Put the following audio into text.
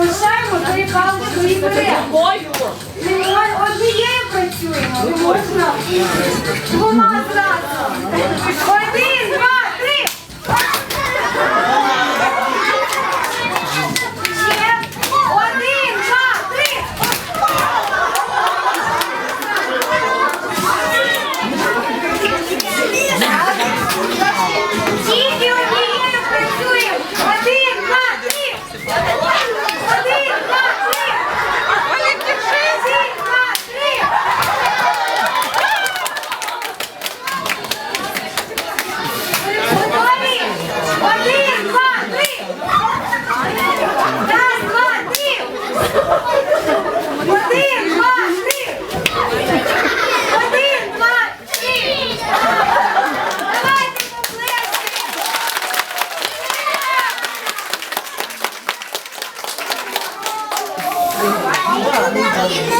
залишаємо тої палички і беремо. Ми однією працюємо, не можна двома зразу. 我不要我